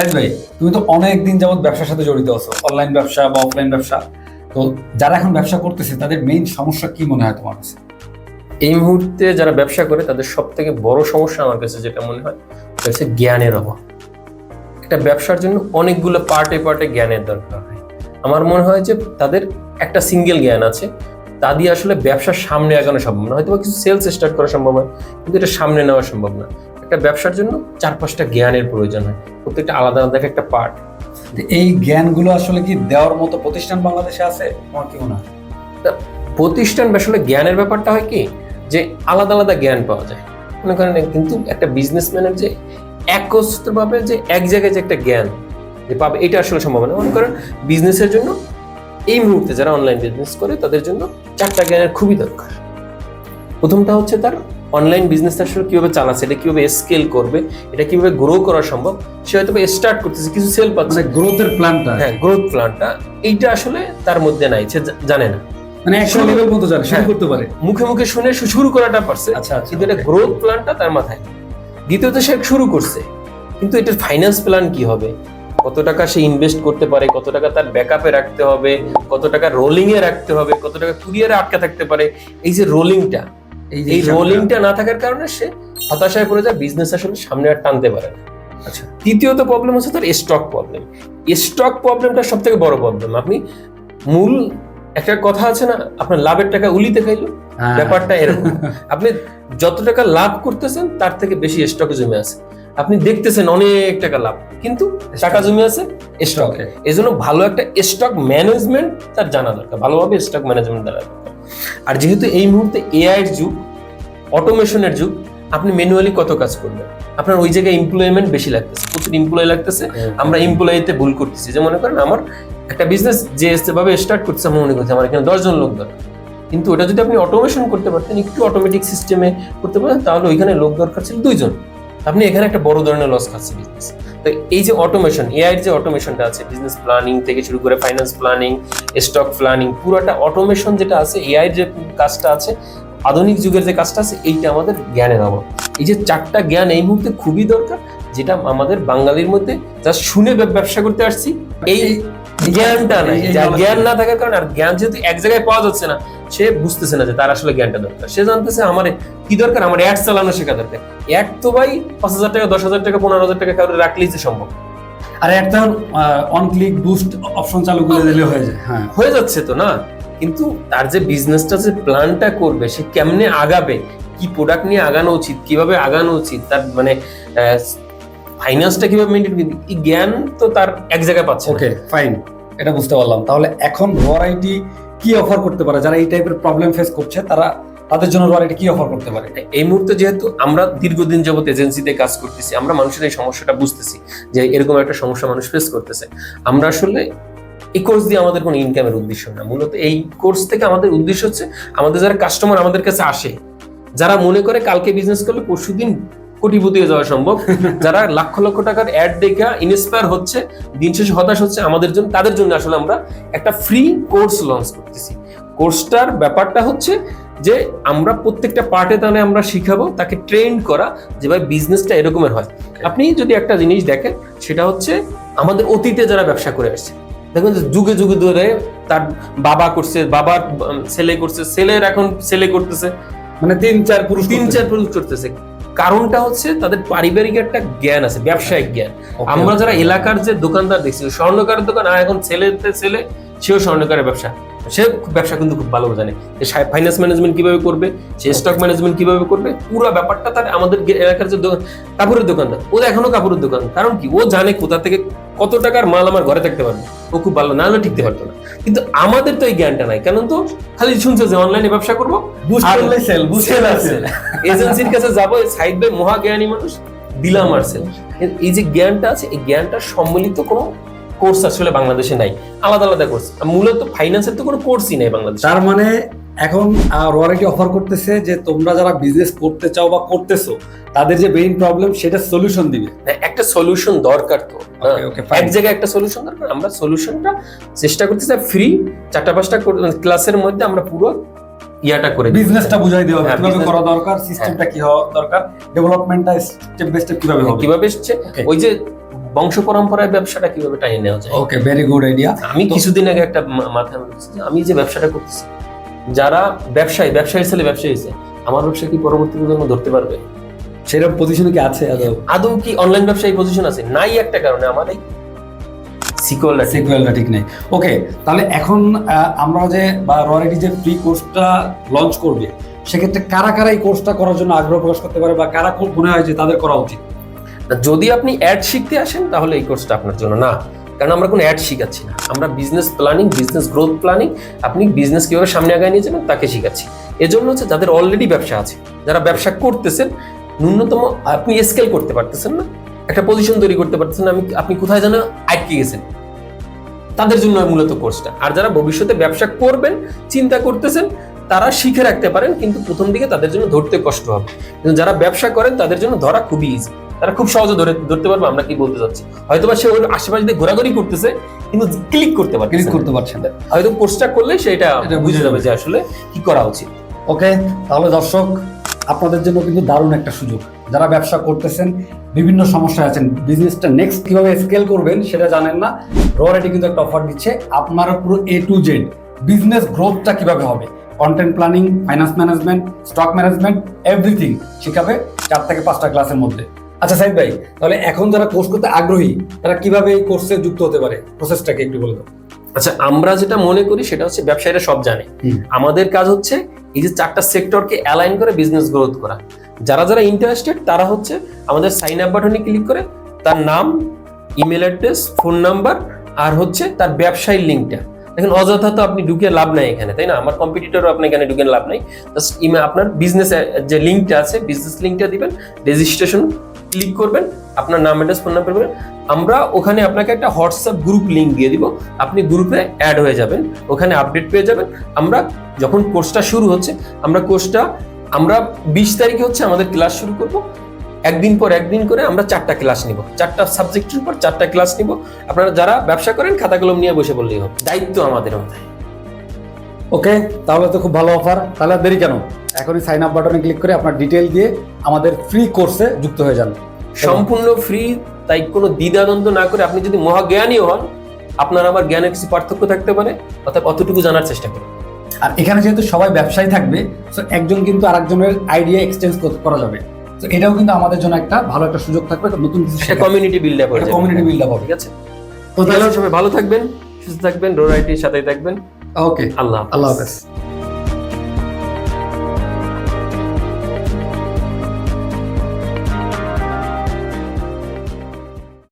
সাইদ ভাই তুমি তো অনেক দিন যাবত ব্যবসার সাথে জড়িত আছো অনলাইন ব্যবসা বা অফলাইন ব্যবসা। তো যারা এখন ব্যবসা করতেছে তাদের মেইন সমস্যা কি মনে হয় তোমার কাছে? এই মুহূর্তে যারা ব্যবসা করে তাদের সব থেকে বড় সমস্যা আমার কাছে যেটা মনে হয় সেটা হচ্ছে জ্ঞানের অভাব। একটা ব্যবসার জন্য অনেকগুলো পার্টে পার্টে জ্ঞানের দরকার হয়। আমার মনে হয় যে তাদের একটা সিঙ্গেল জ্ঞান আছে তা দিয়ে আসলে ব্যবসার সামনে আগানো সম্ভব না। হয়তো বা কিছু সেলস স্টার্ট করা সম্ভব হয় কিন্তু এটা সামনে নেওয়া সম্ভব না। একটা ব্যবসার জন্য চার পাঁচটা জ্ঞানের প্রয়োজন হয়। প্রত্যেকটা আলাদা আলাদা একটা পার্ট এই জ্ঞানগুলো আসলে কি দেওয়ার মতো প্রতিষ্ঠান বাংলাদেশে আছে? তোমার কি মনে হয়? প্রতিষ্ঠান আসলে জ্ঞানের ব্যাপারটা হয় কি? যে আলাদা আলাদা জ্ঞান পাওয়া যায়। মনে করেন কিন্তু একটা বিজনেসম্যানের যে একত্রভাবে যে এক জায়গায় যে একটা জ্ঞান যে পাবে এটা আসলে সম্ভব না। মনে করেন বিজনেসের জন্য এই মুহূর্তে যারা অনলাইন বিজনেস করে তাদের জন্য চারটা জ্ঞানের খুবই দরকার। প্রথমটা হচ্ছে তার অনলাইন বিজনেসটা আসলে কীভাবে চালাচ্ছে এটা কীভাবে স্কেল করবে এটা কীভাবে গ্রো করা সম্ভব সে হয়তো স্টার্ট করতেছে কিছু সেল পাচ্ছে। মানে গ্রোথের প্ল্যানটা হ্যাঁ গ্রোথ প্ল্যানটা এইটা আসলে তার মধ্যে নাই সে জানে না। মানে একটা লেভেল মতো জানে শুরু হ্যাঁ। করতে পারে। মুখে মুখে শুনে শুরু করাটা পারছে আচ্ছা আচ্ছা কিন্তু এটা গ্রোথ প্ল্যানটা তার মাথায়। দ্বিতীয়ত সে শুরু করছে কিন্তু এটার ফাইন্যান্স প্ল্যান কি হবে? কত টাকা সে ইনভেস্ট করতে পারে কত টাকা তার ব্যাকআপে রাখতে হবে কত টাকা রোলিং এ রাখতে হবে কত টাকা কুরিয়ারে আটকে থাকতে পারে এই যে রোলিংটা এই রোলিংটা না থাকার কারণে সে হতাশায় পড়ে যায় বিজনেস আসলে সামনে আর টানতে পারে না। আচ্ছা। তৃতীয়ত প্রবলেম হচ্ছে তার স্টক প্রবলেম স্টক প্রবলেমটা সব থেকে বড় প্রবলেম আপনি মূল একটা কথা আছে না আপনার লাভের টাকা উলিতে খাইলো হ্যাঁ। ব্যাপারটা এরকম। আপনি যত টাকা লাভ করতেছেন তার থেকে বেশি স্টকে জমে আছে। আপনি দেখতেছেন অনেক টাকা লাভ কিন্তু টাকা জমে আছে স্টকে এই জন্য ভালো একটা স্টক ম্যানেজমেন্ট তার জানা দরকার। ভালোভাবে স্টক ম্যানেজমেন্ট দরকার আর যেহেতু এই মুহূর্তে এআই এর যুগ অটোমেশনের যুগ আপনি ম্যানুয়ালি কত কাজ করবেন? আপনার ওই জায়গায় এমপ্লয়মেন্ট বেশি লাগতেছে প্রচুর এমপ্লয় লাগতেছে। আমরা এমপ্লয়িতে ভুল করতেছি। যে মনে করেন আমার একটা বিজনেস যে ভাবে স্টার্ট করছে আমি মনে করছি আমার এখানে দশজন লোক দরকার। কিন্তু ওটা যদি আপনি অটোমেশন করতে পারতেন একটু অটোমেটিক সিস্টেমে করতে পারতেন তাহলে ওইখানে লোক দরকার ছিল দুইজন। আপনি এখানে একটা বড় ধরনের লস খাচ্ছে বিজনেস তো এই যে অটোমেশন এআই যে অটোমেশনটা আছে বিজনেস প্ল্যানিং থেকে শুরু করে ফাইন্যান্স প্ল্যানিং স্টক প্ল্যানিং পুরোটা অটোমেশন যেটা আছে এআই যে কাজটা আছে, আধুনিক যুগের যে কাজটা আছে, এইটা আমাদের জ্ঞানের অভাব এই যে চারটা জ্ঞান এই মুহূর্তে খুবই দরকার। যেটা আমাদের বাঙালির মধ্যে যা শুনে ব্যবসা করতে আসছি। এই জ্ঞানটা নাই যার জ্ঞান না থাকার কারণে আর জ্ঞান যেহেতু এক জায়গায় পাওয়া যাচ্ছে না সে বুঝতেছে না যে তার আসলে জ্ঞানটা দরকার। সে জানতেছে আমার কি দরকার আমার অ্যাড চালানো শেখা দরকার। অ্যাড তো ভাই পাঁচ হাজার টাকা দশ হাজার টাকা পনেরো হাজার টাকা কাউরে রাখলেই যে সম্ভব। আর একটা অন ক্লিক বুস্ট অপশন চালু করে দিলে হয়ে যায় হ্যাঁ। হয়ে যাচ্ছে তো না? কিন্তু তার যে বিজনেসটা যে প্ল্যানটা করবে সে কেমনে আগাবে? কি প্রোডাক্ট নিয়ে আগানো উচিত কীভাবে আগানো উচিত? তার মানে ফাইন্যান্সটা কীভাবে মেনটেন করবে এই জ্ঞান তো তার এক জায়গায় পাচ্ছে ওকে ফাইন এটা বুঝতে পারলাম। তাহলে এখন রোয়ারাইটি কি অফার করতে পারে? যারা এই টাইপের প্রবলেম ফেস করছে তারা তাদের জন্য রোয়ারাইটি কি অফার করতে পারে? এই মুহূর্তে যেহেতু আমরা দীর্ঘদিন যাবত এজেন্সিতে কাজ করতেছি আমরা মানুষের এই সমস্যাটা বুঝতেছি যে এরকম একটা সমস্যা মানুষ ফেস করতেছে। আমরা আসলে এই কোর্স দিয়ে আমাদের কোনো ইনকামের উদ্দেশ্য না। মূলত এই কোর্স থেকে আমাদের উদ্দেশ্য হচ্ছে আমাদের যারা কাস্টমার আমাদের কাছে আসে যারা মনে করে কালকে বিজনেস করলে পরশু দিন কোটিপতি হয়ে যাওয়া সম্ভব। যারা লক্ষ লক্ষ টাকার অ্যাড দেখা ইন্সপায়ার হচ্ছে দিন শেষে হতাশ হচ্ছে আমাদের জন্য তাদের জন্য আসলে আমরা একটা ফ্রি কোর্স লঞ্চ করতেছি। কোর্সটার ব্যাপারটা হচ্ছে যে আমরা প্রত্যেকটা পার্টে তাহলে আমরা শিখাবো তাকে ট্রেন করা যে ভাই বিজনেসটা এরকমের হয়। আপনি যদি একটা জিনিস দেখেন সেটা হচ্ছে আমাদের অতীতে যারা ব্যবসা করে আসছে দেখুন যে যুগে যুগে ধরে তার বাবা করছে বাবার ছেলে করছে ছেলের এখন ছেলে করতেছে। মানে তিন চার পুরুষ তিন চার পুরুষ করতেছে। কারণটা হচ্ছে তাদের পারিবারিক একটা জ্ঞান আছে ব্যবসায়িক জ্ঞান। আমরা যারা এলাকার যে দোকানদার দেখছি স্বর্ণকারের দোকান আর এখন ছেলেতে ছেলে সেও স্বর্ণকারের ব্যবসা। সে ব্যবসা কিন্তু খুব ভালো জানে। ফাইন্যান্স ম্যানেজমেন্ট কীভাবে করবে সে স্টক ম্যানেজমেন্ট কীভাবে করবে পুরো ব্যাপারটা তার আমাদের এলাকার যে কাপড়ের দোকানদার। ও এখনও কাপড়ের দোকান। কারণ কি? ও জানে কোথা থেকে কত টাকার মাল আমার ঘরে থাকতে পারবে। ও খুব ভালো না হলে ঠিকতে পারতো না। কিন্তু আমাদের তো এই জ্ঞানটা নাই কারণ তো? খালি শুনছে যে অনলাইনে ব্যবসা করব? এজেন্সির কাছে যাব সাইড বাই মহা জ্ঞানী মানুষ দিলাম আর সেল এই যে জ্ঞানটা আছে এই জ্ঞানটা সম্মিলিত কোনো কোর্স আসলে বাংলাদেশে নাই। আলাদা আলাদা কোর্স মূলত ফাইন্যান্সের তো কোনো কোর্সই নাই বাংলাদেশে। তার মানে এখন রোয়ারাইটি অফার করতেছে যে তোমরা যারা বিজনেস করতে চাও বা করতেছো তাদের যে মেইন প্রবলেম সেটা সলিউশন দিবে। হ্যাঁ, একটা সলিউশন দরকার তো fine. এক জায়গায় একটা সলিউশন দরকার আমরা সলিউশনটা চেষ্টা করতেছি ফ্রি চারটা পাঁচটা ক্লাসের মধ্যে আমরা পুরো ইয়াটা করে বিজনেসটা বুঝাই দেওয়া হবে হ্যাঁ, কীভাবে করা দরকার সিস্টেমটা কি হওয়া দরকার ডেভেলপমেন্টটা স্টেপ বাই স্টেপ কীভাবে হবে? কীভাবে Okay. ওই যে বংশ পরম্পরায় ব্যবসাটা কীভাবে টাইনে নেওয়া যায়? ওকে ভেরি গুড আইডিয়া আমি কিছুদিন আগে একটা মাথায় আমি যে ব্যবসাটা করতেছি যারা ব্যবসায়ী ব্যবসায়ীর ছেলে ব্যবসায়ী হয়েছে আমার ব্যবসা কি পরবর্তী প্রজন্ম ধরতে পারবে? সেরকম পজিশনে কি আছে আদৌ? আদৌ কি অনলাইন ব্যবসায়ী পজিশন আছে? নাই একটা কারণে আমার এই সিকুয়েলটা ঠিক নেই। ওকে তাহলে এখন আমরা যে বা রয়ালিটি যে ফ্রি কোর্সটা লঞ্চ করবে সেক্ষেত্রে কারা কারা এই কোর্সটা করার জন্য আগ্রহ প্রকাশ করতে পারে বা কারা খুব মনে হয় যে তাদের করা উচিত? যদি আপনি অ্যাড শিখতে আসেন তাহলে এই কোর্সটা আপনার জন্য না। কারণ আমরা কোনো অ্যাড শিখাচ্ছি না। আমরা business planning business growth planning আপনি বিজনেস কীভাবে সামনে আগায় নিয়ে যাবেন তাকে শিখাচ্ছি। এজন্য হচ্ছে যাদের অলরেডি ব্যবসা আছে, যারা ব্যবসা করতেছেন, ন্যূনতম আপনি স্কেল করতে পারতেছেন না, একটা পজিশন তৈরি করতে পারতেছেন আমি আপনি কোথায় যেন আটকে গেছেন। তাদের জন্য মূলত কোর্সটা আর যারা ভবিষ্যতে ব্যবসা করবেন, চিন্তা করতেছেন, তারা শিখে রাখতে পারেন, কিন্তু প্রথম দিকে তাদের জন্য ধরতে কষ্ট হবে। কিন্তু যারা ব্যবসা করেন, তাদের জন্য ধরা খুবই ইজি তারা খুব সহজে ধরে ধরতে পারবে আমরা কি বলতে চাচ্ছি। হয়তো বা সে ওর আশেপাশে দিয়ে ঘোরাঘুরি করতেছে কিন্তু ক্লিক করতে পারছে ক্লিক করতে পারছেন না। হয়তো কোর্সটা করলে সেটা এটা বুঝে যাবে যে আসলে কি করা উচিত। ওকে তাহলে দর্শক আপনাদের জন্য কিন্তু দারুণ একটা সুযোগ। যারা ব্যবসা করতেছেন বিভিন্ন সমস্যায় আছেন বিজনেসটা নেক্সট কীভাবে স্কেল করবেন সেটা জানেন না। রয়ালিটি কিন্তু একটা অফার দিচ্ছে। আপনারা পুরো এ টু জেড বিজনেস গ্রোথটা কীভাবে হবে? Content planning finance management stock management everything শেখাবে চার থেকে পাঁচটা ক্লাসের মধ্যে। আচ্ছা সাইদ ভাই তাহলে এখন যারা কোর্স করতে আগ্রহী তারা কীভাবে এই কোর্সে যুক্ত হতে পারে? প্রসেসটাকে একটু বলে দাও। আচ্ছা আমরা যেটা মনে করি সেটা হচ্ছে ব্যবসায়ীরা সব জানে। আমাদের কাজ হচ্ছে এই যে চারটা সেক্টরকে অ্যালাইন করে বিজনেস গ্রোথ করা। যারা যারা ইন্টারেস্টেড তারা হচ্ছে আমাদের সাইন আপ বাটনে ক্লিক করে তার নাম ইমেল অ্যাড্রেস ফোন নাম্বার আর হচ্ছে তার ব্যবসায়ীর লিঙ্কটা দেখেন অযথা তো আপনি ঢুকে লাভ নাই এখানে তাই না? আমার কম্পিটিটরও আপনি এখানে ঢুকে লাভ নাই। জাস্ট ইমে আপনার বিজনেস যে লিঙ্কটা আছে বিজনেস লিঙ্কটা দিবেন রেজিস্ট্রেশন ক্লিক করবেন, আপনার নাম অ্যাড্রেস ফোন নাম্বার আমরা ওখানে আপনাকে একটা হোয়াটসঅ্যাপ গ্রুপ লিঙ্ক দিয়ে দিব। আপনি গ্রুপে অ্যাড হয়ে যাবেন, ওখানে আপডেট পেয়ে যাবেন। আমরা যখন কোর্সটা শুরু হচ্ছে, আমরা কোর্সটা আমরা বিশ তারিখে হচ্ছে আমাদের ক্লাস শুরু করব। একদিন পর একদিন করে আমরা চারটা ক্লাস নিব। চারটা সাবজেক্টের উপর চারটা ক্লাস নিব। আপনারা যারা ব্যবসা করেন, খাতা কলম নিয়ে বসে বললেই হবে। দায়িত্ব আমাদের মাথায় ওকে তাহলে তো খুব ভালো অফার তাহলে দেরি কেন? এখনই সাইন আপ বাটনে ক্লিক করে আপনার ডিটেল দিয়ে আমাদের ফ্রি কোর্সে যুক্ত হয়ে যান। সম্পূর্ণ ফ্রি তাই কোনো দ্বিধাদ্বন্দ্ব না করে আপনি যদি মহাজ্ঞানীও হন আপনার আমার জ্ঞানের কিছু পার্থক্য থাকতে পারে। অর্থাৎ অতটুকু জানার চেষ্টা করুন। আর এখানে যেহেতু সবাই ব্যবসায়ী থাকবে তো একজন কিন্তু আরেকজনের আইডিয়া এক্সচেঞ্জ করা যাবে। তো এটাও কিন্তু আমাদের জন্য একটা ভালো একটা সুযোগ থাকবে নতুন কিছু। Community build up build up হবে। ঠিক আছে? তো তাহলে তাহলে সবাই ভালো থাকবেন সুস্থ থাকবেন রোরাইটির সাথেই থাকবেন। ওকে আল্লাহ আল্লাহ হাফেজ।